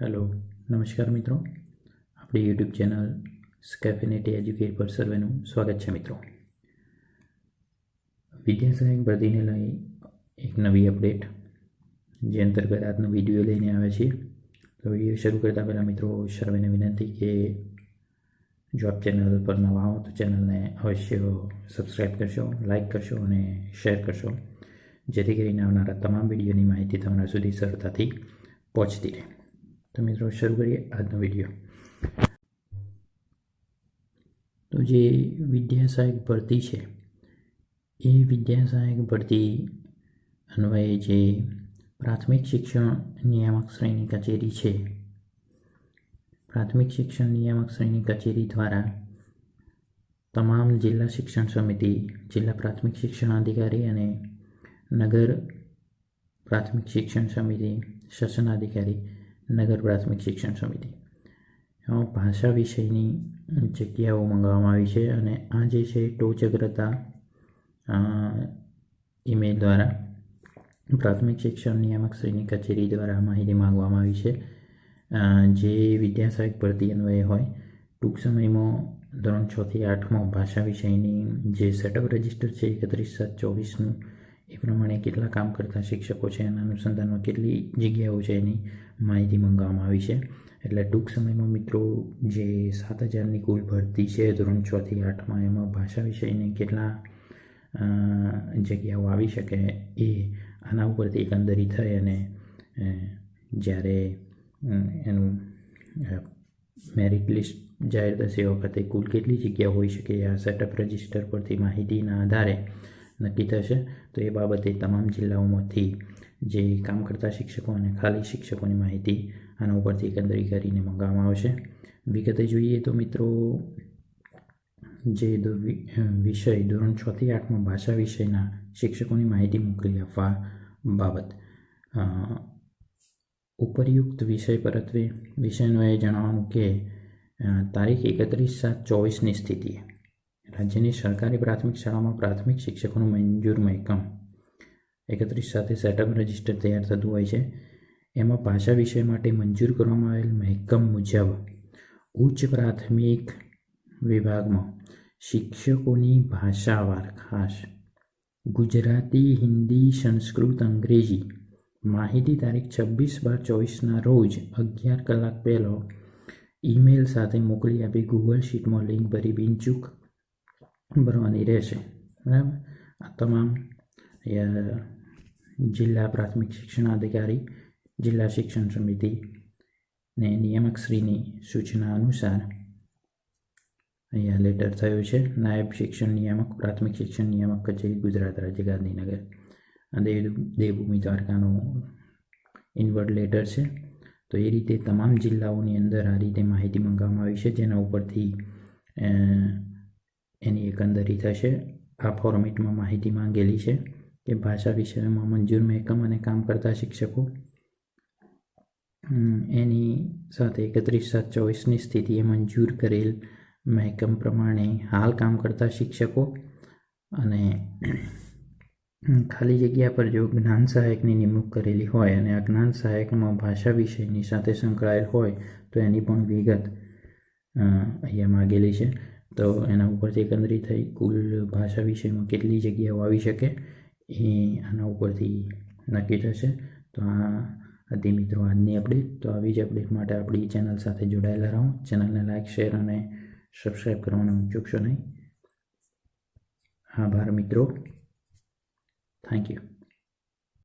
Hello નમસ્કાર મિત્રો. આપણી યુટ્યુબ ચેનલ સ્કેફિનેટી એજ્યુકેટ પર સર્વેનું સ્વાગત છે મિત્રો. વિદ્યા સહાયક ભરતીને લઈ એક નવી અપડેટ જે અંતર્ગત આજનો વીડિયો લઈને આવ્યા છીએ. તો વીડિયો શરૂ કરતાં પહેલાં મિત્રો, સર્વેને વિનંતી કે જો આપ ચેનલ પર નવા હો, તો ચેનલને અવશ્ય સબસ્ક્રાઈબ કરશો લાઈક કરશો અને શેર કરશો. જેથી કરીને આવનારા તમામ વિડીયોની માહિતી તમારા સુધી સરળતાથી પહોંચતી રહે. તો મિત્રો શરૂ કરીએ આજનો વીડિયો તો જે વિદ્યાસહાયક ભરતી છે, એ વિદ્યાસહાયક ભરતી અન્વયે જે પ્રાથમિક શિક્ષણ નિયામક શ્રેણી કચેરી છે, પ્રાથમિક શિક્ષણ નિયામક શ્રેણી કચેરી દ્વારા તમામ જિલ્લા શિક્ષણ સમિતિ, જિલ્લા પ્રાથમિક શિક્ષણ અધિકારી અને નગર પ્રાથમિક શિક્ષણ સમિતિ, શાસન અધિકારી નગર પ્રાથમિક શિક્ષણ સમિતિ. એમાં ભાષા વિષયની જગ્યાઓ મંગાવવામાં આવી છે અને આ જે છે ટોચ અગ્રતા ઈમેલ દ્વારા, પ્રાથમિક શિક્ષણ નિયામક શ્રેણી કચેરી દ્વારા માહિતી માંગવામાં આવી છે. જે વિદ્યાસાહિક ભરતી અન્વયે હોય, ટૂંક સમયમાં ધોરણ છથી આઠમાં ભાષા વિષયની જે સેટઅપ રજિસ્ટર છે, એકત્રીસ સાત ચોવીસનું એ પ્રમાણે કેટલા કામ કરતા શિક્ષકો છે એના અનુસંધાનમાં કેટલી જગ્યાઓ છે એની માહિતી મંગાવવામાં આવી છે. એટલે ટૂંક સમયમાં મિત્રો જે સાત હજારની કુલ ભરતી છે ધોરણ છથી આઠમાં એમાં ભાષા વિષયની કેટલા જગ્યાઓ આવી શકે એ આના ઉપરથી એકંદરી થઈ અને જ્યારે એનું મેરિટ લિસ્ટ જાહેર થશે વખતે કુલ કેટલી જગ્યા હોઈ શકે આ સેટઅપ રજિસ્ટર પરથી માહિતીના આધારે નક્કી થશે, તો એ બાબતે તમામ જિલ્લાઓમાંથી જે કામ કરતા શિક્ષકો અને ખાલી શિક્ષકોની માહિતી આના ઉપરથી એકંદરી કરીને મંગાવવામાં આવશે. વિગતે જોઈએ તો મિત્રો, જે વિષય, ધોરણ છથી આઠમાં ભાષા વિષયના શિક્ષકોની માહિતી મોકલી આપવા બાબત. ઉપરયુક્ત વિષય પરત્વે વિષયનું એ જણાવવાનું કે તારીખ એકત્રીસ સાત ચોવીસની સ્થિતિએ રાજ્યની સરકારી પ્રાથમિક શાળામાં પ્રાથમિક શિક્ષકોનું મંજૂર મહેકમ એકત્રીસ સાથે સેટઅપ રજિસ્ટર તૈયાર થતું હોય છે. એમાં ભાષા વિષય માટે મંજૂર કરવામાં આવેલ મહેકમ મુજબ ઉચ્ચ પ્રાથમિક વિભાગમાં શિક્ષકોની ભાષાવાર ખાસ. ગુજરાતી, હિન્દી, સંસ્કૃત, અંગ્રેજી. માહિતી તારીખ છવ્વીસ બાર ચોવીસના રોજ અગિયાર કલાક પહેલો ઈમેલ સાથે મોકલી આપી ગૂગલ શીટમાં લિંક ભરી બિનચૂક ભરવાની રહેશે, બરાબર? આ તમામ જિલ્લા પ્રાથમિક શિક્ષણ અધિકારી, જિલ્લા શિક્ષણ સમિતિ ને નિયામકશ્રીની સૂચના અનુસાર અહીંયા લેટર થયું છે, નાયબ શિક્ષણ નિયામક, પ્રાથમિક શિક્ષણ નિયામક કચેરી, ગુજરાત રાજ્ય ગાંધીનગર. દેવ, દેવભૂમિ દ્વારકાનો ઇનવર્ડ લેટર છે. તો એ રીતે તમામ જિલ્લાઓની અંદર આ રીતે માહિતી મંગાવવામાં આવી છે, જેના ઉપરથી એની એકંદરી થશે. આ ફોર્મેટમાં માહિતી માંગેલી છે કે ભાષા વિષયમાં મંજૂર મહેકમ અને કામ કરતા શિક્ષકો એની સાથે એકત્રીસ સાત ચોવીસની સ્થિતિએ મંજૂર કરેલ મહેકમ પ્રમાણે હાલ કામ કરતા શિક્ષકો અને ખાલી જગ્યા પર જો જ્ઞાન સહાયકની નિમણૂક કરેલી હોય અને આ જ્ઞાન સહાયકમાં ભાષા વિષયની સાથે સંકળાયેલ હોય તો એની પણ વિગત અહીંયા માગેલી છે. તો એના ઉપરથી એકંદરી થઈ, કુલ ભાષા વિષયમાં કેટલી જગ્યાઓ આવી શકે એ આના ઉપરથી નક્કી થશે. તો આ હતી મિત્રો આજની અપડેટ તો આવી જ અપડેટ માટે આપણી ચેનલ સાથે જોડાયેલા રહો. ચેનલને લાઇક શેર અને સબસ્ક્રાઈબ કરવાનું ચૂકશો નહીં. આભાર મિત્રો. Thank you